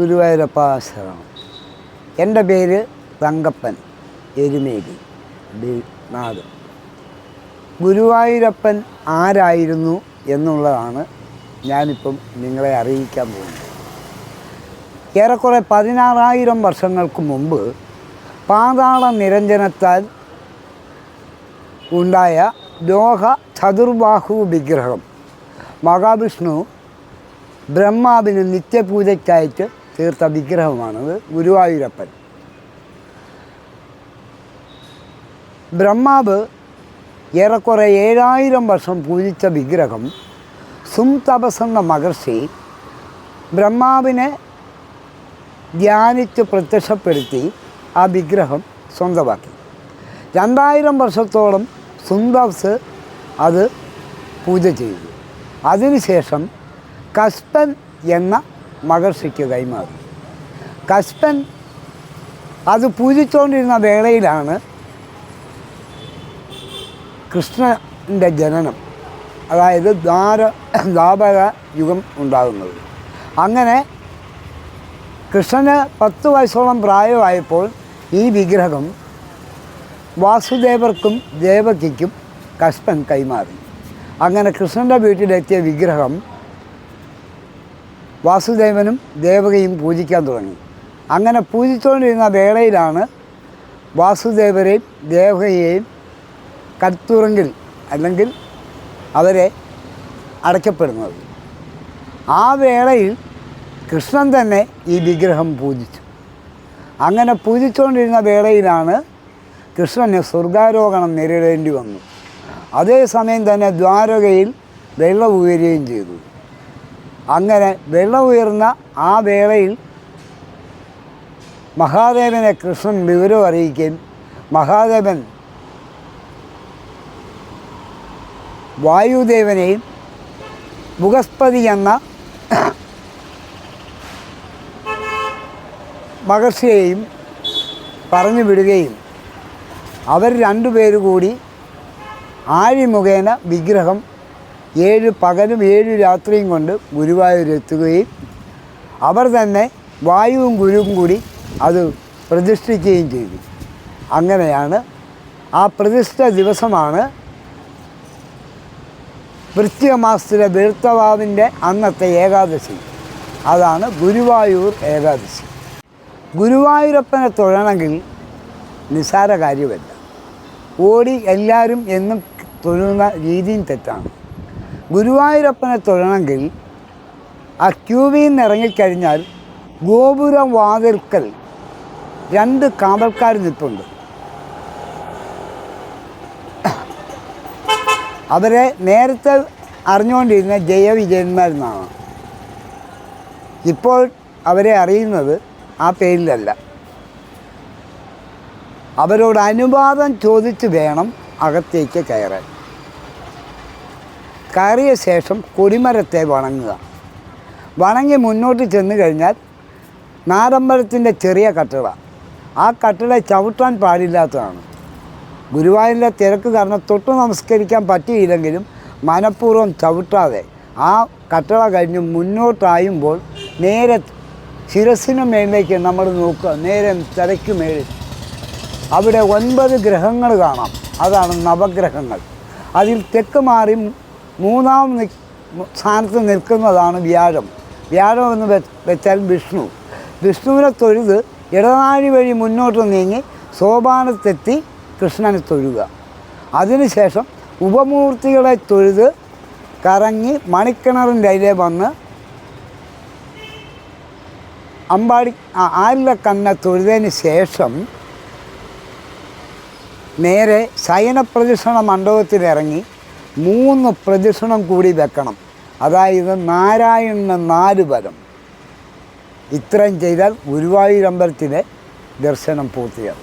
ഗുരുവായൂരപ്പ ശരണം എന്റെ പേര് തങ്കപ്പൻ എരുമേലി നാട്. ഗുരുവായൂരപ്പൻ ആരായിരുന്നു എന്നുള്ളതാണ് ഞാനിപ്പം നിങ്ങളെ അറിയിക്കാൻ പോകുന്നത്. ഏറെക്കുറെ പതിനാറായിരം വർഷങ്ങൾക്ക് മുമ്പ് പാതാള നിരഞ്ജനത്താൽ ഉണ്ടായ ലോഹ ചതുർബാഹു വിഗ്രഹം മഹാവിഷ്ണു ബ്രഹ്മാവിന് നിത്യപൂജയ്ക്കായിട്ട് തീർത്ത വിഗ്രഹമാണത് ഗുരുവായൂരപ്പൻ. ബ്രഹ്മാവ് ഏറെക്കുറെ ഏഴായിരം വർഷം പൂജിച്ച വിഗ്രഹം സും തപസ് മഹർഷി ബ്രഹ്മാവിനെ ധ്യാനിച്ച് പ്രത്യക്ഷപ്പെടുത്തി ആ വിഗ്രഹം സ്വന്തമാക്കി. രണ്ടായിരം വർഷത്തോളം സുന്ദവസ് അത് പൂജ ചെയ്തു. അതിനുശേഷം കസ്പൻ എന്ന മഹർഷിക്ക് കൈമാറി. കസ്പൻ അത് പൂജിച്ചുകൊണ്ടിരുന്ന വേളയിലാണ് കൃഷ്ണന്റെ ജനനം അതായത് ദ്വാര ദ്വാപര യുഗം ഉണ്ടാകുന്നത്. അങ്ങനെ കൃഷ്ണന് പത്ത് വയസ്സോളം പ്രായമായപ്പോൾ ഈ വിഗ്രഹം വാസുദേവർക്കും ദേവകിക്കും കസ്പൻ കൈമാറി. അങ്ങനെ കൃഷ്ണന്റെ വീട്ടിലെത്തിയ വിഗ്രഹം വാസുദേവനും ദേവകയും പൂജിക്കാൻ തുടങ്ങി. അങ്ങനെ പൂജിച്ചുകൊണ്ടിരുന്ന വേളയിലാണ് വാസുദേവരെയും ദേവകയെയും കരുത്തുറങ്കിൽ അല്ലെങ്കിൽ അവരെ അടയ്ക്കപ്പെടുന്നത്. ആ വേളയിൽ കൃഷ്ണൻ തന്നെ ഈ വിഗ്രഹം പൂജിച്ചു. അങ്ങനെ പൂജിച്ചുകൊണ്ടിരുന്ന വേളയിലാണ് കൃഷ്ണന് സ്വർഗാരോഹണം നേരിടേണ്ടി വന്നു. അതേസമയം തന്നെ ദ്വാരകയിൽ വെള്ളം ഉയരുകയും ചെയ്തു. അങ്ങനെ വെള്ളം ഉയർന്ന ആ വേളയിൽ മഹാദേവനെ കൃഷ്ണൻ വിവരം അറിയിക്കുകയും മഹാദേവൻ വായുദേവനെയും ബുഗസ്പതി എന്ന മഹർഷിയെയും പറഞ്ഞു വിടുകയും അവർ രണ്ടുപേര് കൂടി ആഴി വിഗ്രഹം ഏഴ് പകലും ഏഴ് രാത്രിയും കൊണ്ട് ഗുരുവായൂരെത്തുകയും അവർ തന്നെ വായുവും ഗുരുവും കൂടി അത് പ്രതിഷ്ഠിക്കുകയും ചെയ്തു. അങ്ങനെയാണ് ആ പ്രതിഷ്ഠ ദിവസമാണ് വൃശ്ചിക മാസത്തിലെ വീർത്തവാവിന്റെ അന്നത്തെ ഏകാദശി. അതാണ് ഗുരുവായൂർ ഏകാദശി. ഗുരുവായൂരപ്പനെ തൊഴണമെങ്കിൽ നിസ്സാര കാര്യമല്ല. ഓടി എല്ലാവരും എന്നും തൊഴുന്ന രീതിയും തെറ്റാണ്. ഗുരുവായൂരപ്പനെ തൊഴണമെങ്കിൽ ആ ക്യൂവിൽ നിന്ന് ഇറങ്ങിക്കഴിഞ്ഞാൽ ഗോപുരം വാതിൽക്കൽ രണ്ട് കാവൽക്കാർ നിൽപ്പുണ്ട്. അവരെ നേരത്തെ അറിഞ്ഞുകൊണ്ടിരുന്ന ജയവിജയന്മാരെന്നാണ് ഇപ്പോൾ അവരെ അറിയുന്നത് ആ പേരിലല്ല. അവരോട് അനുവാദം ചോദിച്ച് വേണം അകത്തേക്ക് കയറാൻ. കയറിയ ശേഷം കൊടിമരത്തെ വണങ്ങുക. വണങ്ങി മുന്നോട്ട് ചെന്ന് കഴിഞ്ഞാൽ നാടമ്പലത്തിന്റെ ചെറിയ കട്ടിള ആ കട്ടിള ചവിട്ടാൻ പാടില്ലാത്തതാണ്. ഗുരുവായൂരിലെ തിരക്ക് കാരണം തൊട്ട് നമസ്കരിക്കാൻ പറ്റിയില്ലെങ്കിലും മനഃപൂർവം ചവിട്ടാതെ ആ കട്ടള കഴിഞ്ഞ് മുന്നോട്ടായുമ്പോൾ നേരെ ശിരസിന് മേളിലേക്ക് നമ്മൾ നോക്കുക. നേരെ തലയ്ക്ക് മേളിൽ. അവിടെ ഒൻപത് ഗ്രഹങ്ങൾ കാണാം. അതാണ് നവഗ്രഹങ്ങൾ. അതിൽ തെക്ക് മാറി മൂന്നാം സ്ഥാനത്ത് നിൽക്കുന്നതാണ് വ്യാഴം. വ്യാഴം എന്ന് വെച്ചാൽ വിഷ്ണു. വിഷ്ണുവിനെ തൊഴുത് ഇടനാഴി വഴി മുന്നോട്ട് നീങ്ങി സോപാനത്തെത്തി കൃഷ്ണനെ തൊഴുക. അതിനുശേഷം ഉപമൂർത്തികളെ തൊഴുത് കറങ്ങി മണിക്കിണറിന്റെ അതിലെ വന്ന് അമ്പാടി ആരിലെ കണ്ണെ തൊഴുതതിന് ശേഷം നേരെ ശയനപ്രദക്ഷിണ മണ്ഡപത്തിലിറങ്ങി മൂന്ന് പ്രദക്ഷിണം കൂടി വെക്കണം. അതായത് നാരായണ നാല് വരം. ഇത്രയും ചെയ്താൽ ഗുരുവായൂരമ്പലത്തിലെ ദർശനം പൂർത്തിയാകും